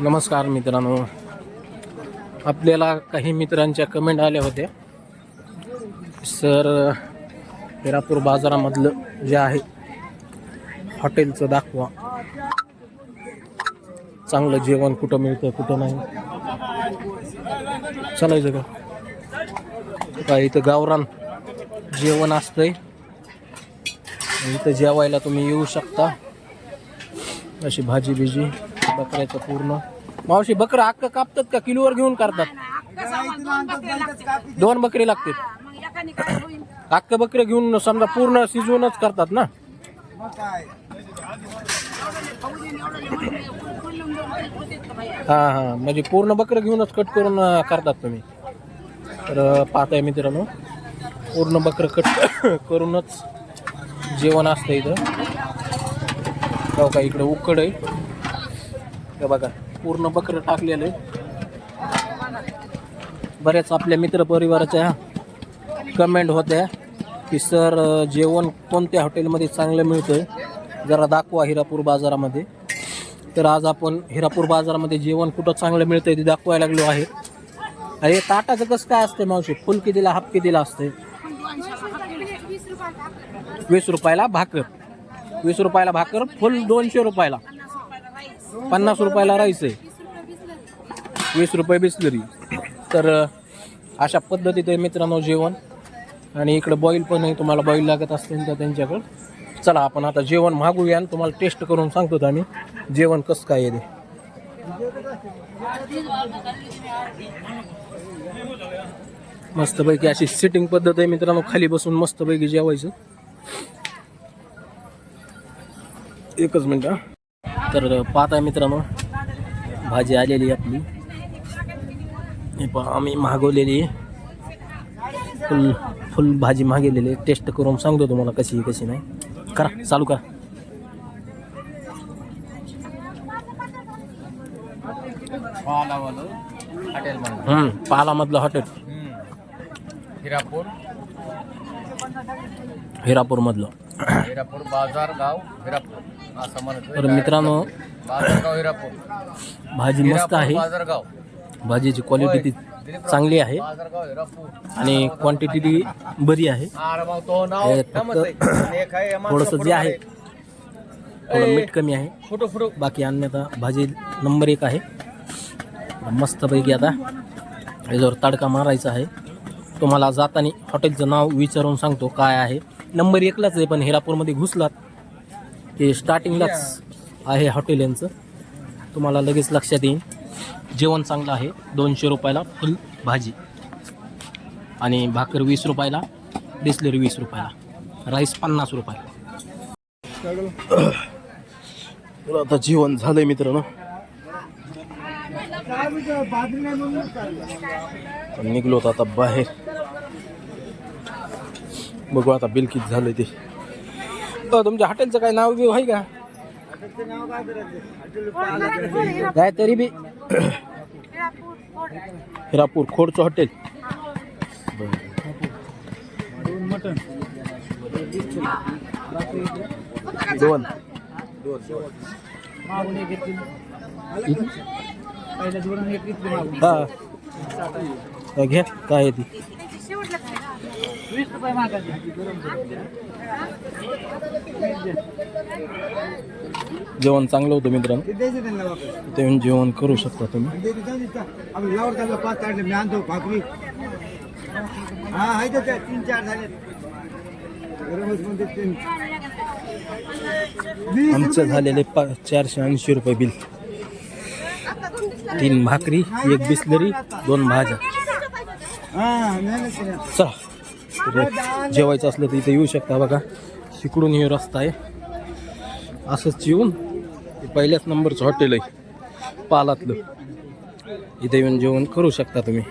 नमस्कार मित्रांनो. आपल्याला काही मित्रांच्या कमेंट आल्या होत्या. सर हिरापूर बाजारामधलं जे आहे हॉटेलचं दाखवा. चांगलं जेवण कुठं मिळतं कुठं नाही. चालायचं का? काय इथं गावरान जेवण असतंय. इथं जेवायला तुम्ही येऊ शकता. अशी भाजी बिजी बकऱ्याचं पूर्ण. मावशी बकरं हक्क कापतात का? किलोवर घेऊन करतात? दोन बकरी लागतात हक्क बकरे घेऊन समजा पूर्ण शिजवूनच करतात ना? हा हा. म्हणजे पूर्ण बकरं घेऊनच कट करून करतात तुम्ही. तर पाहताय मित्रांनो पूर्ण बकरं कट करूनच जेवण असतं इथं. हो का इकडं उकड आहे. हे बघा पूर्ण बकरं टाकलेलं आहे. बऱ्याच आपल्या मित्रपरिवाराच्या कमेंट होत्या की सर जेवण कोणत्या हॉटेलमध्ये चांगलं मिळतं आहे जरा दाखवा हिरापूर बाजारामध्ये. तर आज आपण हिरापूर बाजारामध्ये जेवण कुठं चांगलं मिळतं आहे ते दाखवायला लागलो आहे. अरे ताटाचं कसं काय असते मावशी? फुल कितीला हाफ कितीला असते वीस रुपयाला भाकर. वीस रुपयाला भाकर फुल दोनशे रुपयाला. पन्नास रुपयाला राईस आहे. वीस रुपये बिसलरी. तर अशा पद्धतीत आहे मित्रांनो जेवण. आणि इकडे बॉईल पण आहे तुम्हाला बॉईल लागत असतील तर त्यांच्याकडं. चला आपण आता जेवण मागूया आणि तुम्हाला टेस्ट करून सांगतो आम्ही. जेवण कसं काय आहे ते. मस्तपैकी अशी सिटिंग पद्धत आहे मित्रांनो. खाली बसून मस्तपैकी जेवायचं. एकच मिनिट हा. तर पाहत आहे मित्रांनो भाजी आलेली आपली. हे पहा आम्ही मागवलेली फुल फुल भाजी मागवलेली आहे. टेस्ट करून सांगतो तुम्हाला कशी आहे कशी नाही. करा चालू करा. पालामधलं हॉटेल हिरापूर. हिरापूरमधलं. हिरापूर बाजार गाव हिरापूर. असं म्हणतो तर मित्रांनो बाजारगाव हिरापूर. भाजी मस्त आहे. बाजारगाव भाजीची क्वालिटी ती चांगली आहे. बाजारगाव हिरापूर. आणि क्वांटिटी ती बरी आहे. अरे मग तो नाव हे थांबत फक्त आहे. एक आहे माणसं थोडंसं जे आहे थोडं. मीठ कमी आहे. फुटो फुटो. बाकी अन्यथा भाजी नंबर एक आहे. मस्तपैकी आता याच्यावर तडका मारायचा आहे. तुम्हाला जाताना हॉटेलचं नाव विचारून सांगतो काय आहे. नंबर एकलाच आहे पण हिरापूरमध्ये घुसलात ते स्टार्टिंगलाच आहे हॉटेल यांचं. तुम्हाला लगेच लक्षात येईल. जेवण चांगलं आहे दोनशे रुपयाला फुल भाजी. आणि भाकर वीस रुपयाला बिस्लेरी वीस रुपयाला. राईस पन्नास रुपयाला. आता जेवण झालंय मित्र ना निघलो होतो आता बाहेर. बघू आता बिल किती झालं ते. तुमच्या हॉटेलचं काय नाव बिव आहे का? काय तरी बी. हिरापूर खोडचं हॉटेल. दोन. हा. हा, घ्या काय आहे ती जेवण चांगलं होतं मित्रांनो. ते जेवण करू शकता तुम्ही. पाच काढले मी आणतो भाकरी. हा आहे तर त्या तीन चार झाले गरमच म्हणते तीन वीस आमचं झालेले पा चारशे ऐंशी रुपये बिल. तीन भाकरी एक बिस्लरी दोन भाज्या. चला. जेवायचं असलं तर इथं येऊ शकता बघा. तिकडून हे रस्ता आहे. असंच येऊन पहिल्याच नंबरचं हॉटेल आहे. पालातलं. इथे येऊन जेवण करू शकता तुम्ही.